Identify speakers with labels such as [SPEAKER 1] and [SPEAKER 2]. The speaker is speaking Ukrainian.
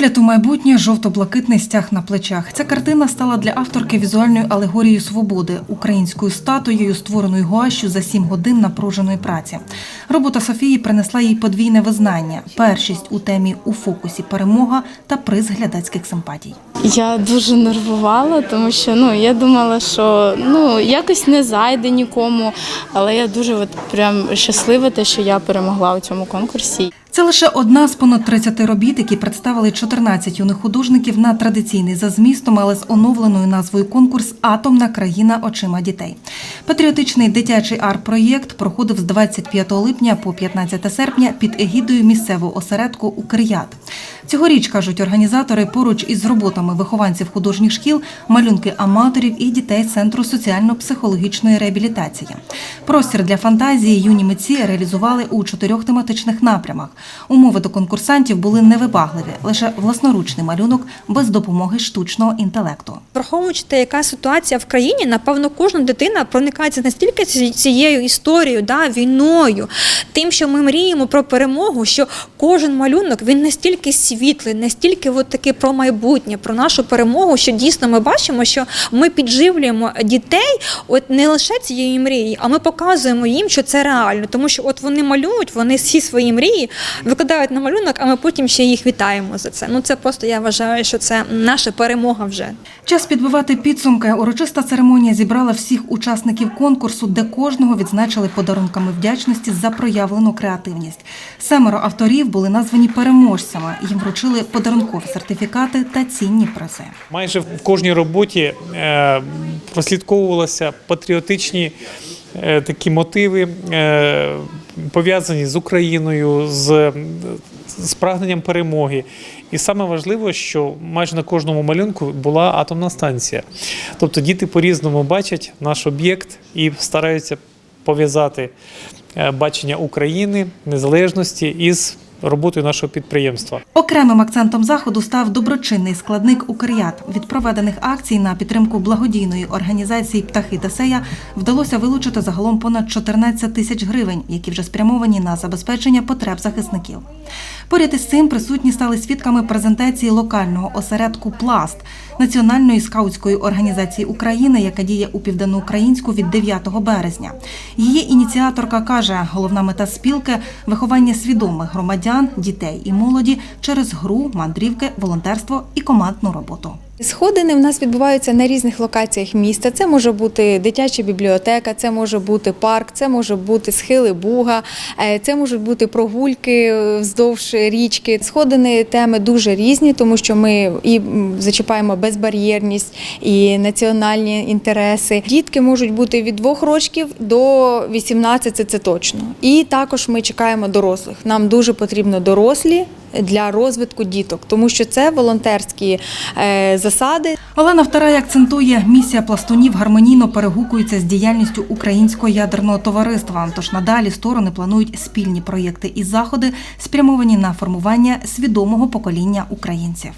[SPEAKER 1] Погляд у майбутнє жовто-блакитний стяг на плечах. Ця картина стала для авторки візуальною алегорією свободи, українською статуєю, створеною гуашю за сім годин напруженої праці. Робота Софії принесла їй подвійне визнання: першість у темі у фокусі перемога та приз глядацьких симпатій.
[SPEAKER 2] Я дуже нервувала, тому що ну я думала, що ну якось не зайде нікому. Але я дуже от прям щаслива, те, що я перемогла у цьому конкурсі.
[SPEAKER 1] Це лише одна з понад 30 робіт, які представили 14 юних художників на традиційний за змістом, але з оновленою назвою конкурс Атомна країна очима дітей. Патріотичний дитячий арт-проєкт проходив з 25 липня по 15 серпня під егідою місцевого осередку Укрят. Цьогоріч кажуть організатори поруч із роботами вихованців художніх шкіл, малюнки аматорів і дітей центру соціально-психологічної реабілітації. Простір для фантазії юні митці реалізували у чотирьох тематичних напрямах. Умови до конкурсантів були невибагливі, лише власноручний малюнок без допомоги штучного інтелекту.
[SPEAKER 3] Враховуючи те, яка ситуація в країні, напевно, кожна дитина проникається настільки ці- цією історією, да, війною, тим, що ми мріємо про перемогу, що кожен малюнок він настільки світлий, настільки от таки про майбутнє, про нашу перемогу, що дійсно ми бачимо, що ми підживлюємо дітей, от не лише цієї мрії, а ми показуємо їм, що це реально, тому що от вони малюють, вони всі свої мрії викладають на малюнок, а ми потім ще їх вітаємо за це. Ну це просто я вважаю, що це наша перемога вже.
[SPEAKER 1] Час підбивати підсумки. Урочиста церемонія зібрала всіх учасників конкурсу, де кожного відзначили подарунками вдячності за проявлену креативність. Семеро авторів були названі переможцями. Їм вручили подарункові сертифікати та цінні призи.
[SPEAKER 4] Майже в кожній роботі е, прослідковувалися патріотичні е, такі мотиви, е, пов'язані з Україною, з, з прагненням перемоги. І саме важливо, що майже на кожному малюнку була атомна станція. Тобто діти по-різному бачать наш об'єкт і стараються пов'язати бачення України, незалежності із роботою нашого підприємства.
[SPEAKER 1] Окремим акцентом заходу став доброчинний складник «Укрят». Від проведених акцій на підтримку благодійної організації Птахи Тесея вдалося вилучити загалом понад 14 тисяч гривень, які вже спрямовані на забезпечення потреб захисників. Поряд із цим присутні стали свідками презентації локального осередку Пласт національної скаутської організації України, яка діє у південноукраїнську від 9 березня. Її ініціаторка каже, головна мета спілки виховання свідомих громадян, дітей і молоді через гру, мандрівки, волонтерство і командну роботу.
[SPEAKER 5] Сходини в нас відбуваються на різних локаціях міста. Це може бути дитяча бібліотека, це може бути парк, це може бути схили Буга, е, це можуть бути прогульки вздовж річки. Сходини теми дуже різні, тому що ми і зачіпаємо безбар'єрність, і національні інтереси. Дітки можуть бути від двох років до 18, це, це точно. І також ми чекаємо дорослих. Нам дуже потрібно дорослі. Для розвитку діток, тому що це волонтерські е, засади.
[SPEAKER 1] Олена Втарай акцентує, місія пластунів гармонійно перегукується з діяльністю Українського ядерного товариства. Тож надалі сторони планують спільні проєкти і заходи, спрямовані на формування свідомого покоління українців.